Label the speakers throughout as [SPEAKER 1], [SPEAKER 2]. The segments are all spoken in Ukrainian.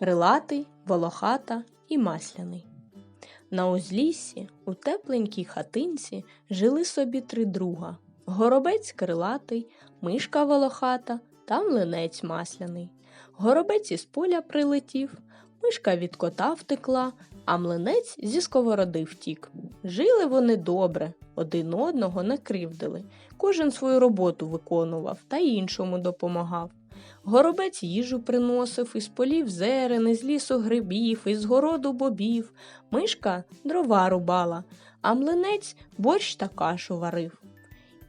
[SPEAKER 1] крилатий, волохата і масляний. На узліссі у тепленькій хатинці жили собі три друга горобець крилатий, мишка волохата та млинець масляний. Горобець із поля прилетів, мишка від кота втекла, а млинець зі сковороди втік. Жили вони добре, один одного не кривдили. Кожен свою роботу виконував та іншому допомагав. Горобець їжу приносив із полів зерен, із лісу грибів, із городу бобів. Мишка дрова рубала, а млинець борщ та кашу варив.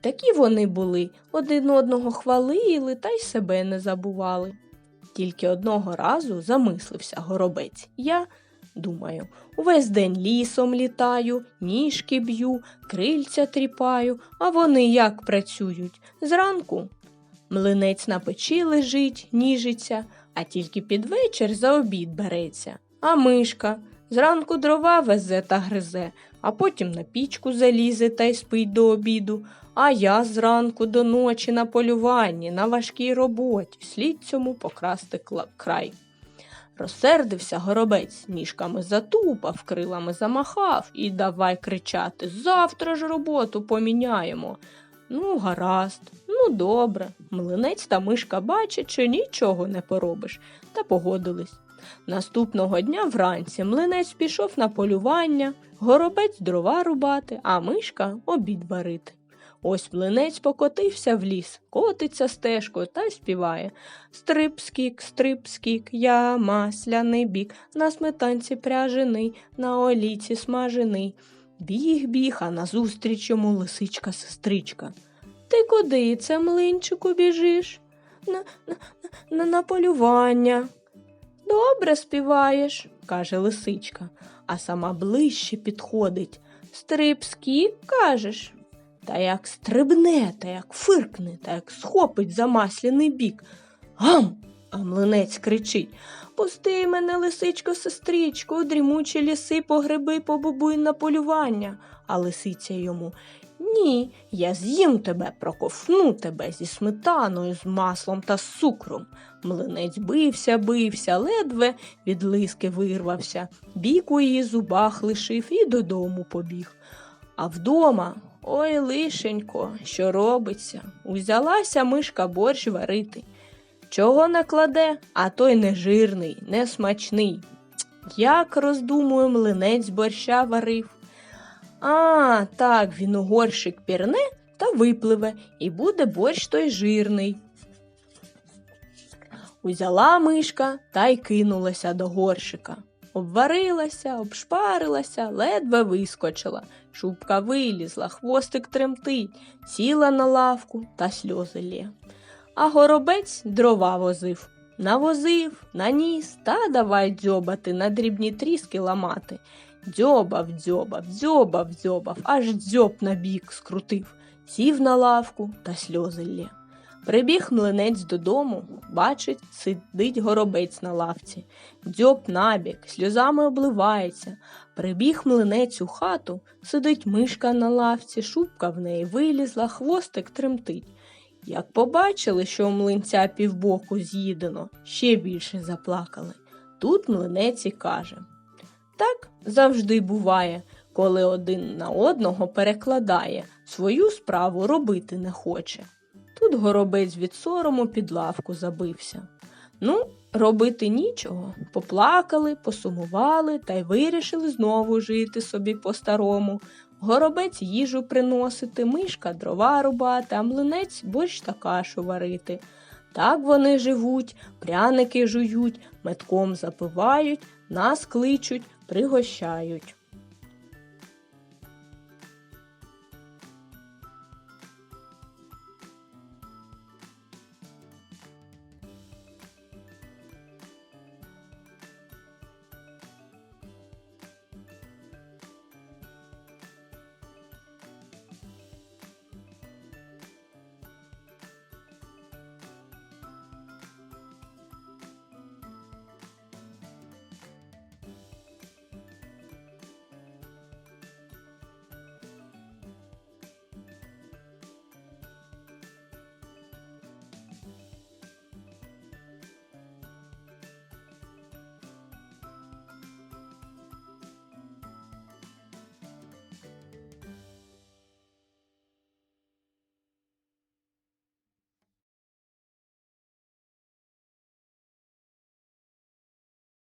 [SPEAKER 1] Такі вони були, один одного хвалили та й себе не забували. Тільки одного разу замислився горобець. Я думаю, увесь день лісом літаю, ніжки б'ю, крильця тріпаю, а вони як працюють? Зранку Млинець на печі лежить, ніжиться, а тільки під вечір за обід береться. А мишка зранку дрова везе та гризе, а потім на пічку залізе та й спить до обіду. А я зранку до ночі на полюванні, на важкій роботі, слід цьому покрасти край. Розсердився горобець, ніжками затупав, крилами замахав і давай кричати Завтра ж роботу поміняємо. Ну, гаразд, ну добре. Млинець та мишка бачать, що нічого не поробиш, та погодились. Наступного дня вранці млинець пішов на полювання, горобець дрова рубати, а мишка обід варити. Ось млинець покотився в ліс, котиться стежкою та й співає Стрип-скік, стрип-скік, я масляний бік, на сметанці пряжений, на оліці смажений. Біг біг, а назустріч йому лисичка сестричка. Ти куди це, млинчику, біжиш? На, на, на, на полювання. Добре співаєш, каже лисичка, а сама ближче підходить. Стриб-скік, кажеш. Та як стрибне, та як фиркне, та як схопить за масляний бік. Гам! А млинець кричить Пусти мене, лисичко, сестричко, дрімучі ліси по гриби, по бубуй на полювання. А лисиця йому Ні, я з'їм тебе, проковну тебе зі сметаною, з маслом та з цукром. Млинець бився, бився, ледве від лиски вирвався, бік у її зубах лишив і додому побіг. А вдома, ой, лишенько, що робиться? Узялася мишка борщ варити. Чого накладе, а той не жирний, не смачний. Як роздумує, млинець борща варив. А, так, він у горщик пірне та випливе, і буде борщ той жирний. Узяла мишка та й кинулася до горщика. Обварилася, обшпарилася, ледве вискочила. Шубка вилізла, хвостик тремтить, сіла на лавку та сльози лє. А горобець дрова возив. Навозив, наніс та давай дзьобати, на дрібні тріски ламати. Дзьобав, дзьобав, дзьобав, дзьобав, аж дзьоб на бік скрутив, сів на лавку та сльози лє. Прибіг млинець додому, бачить, сидить горобець на лавці. Дзьоб набік, сльозами обливається. Прибіг млинець у хату, сидить мишка на лавці, шубка в неї вилізла, хвостик тремтить. Як побачили, що у млинця півбоку з'їдено, ще більше заплакали. Тут млинець і каже Так завжди буває, коли один на одного перекладає, свою справу робити не хоче. Тут горобець від сорому під лавку забився. Ну, робити нічого. Поплакали, посумували та й вирішили знову жити собі по-старому. Горобець їжу приносити, мишка дрова рубати, а млинець борщ та кашу варити. Так вони живуть, пряники жують, метком запивають, нас кличуть, пригощають.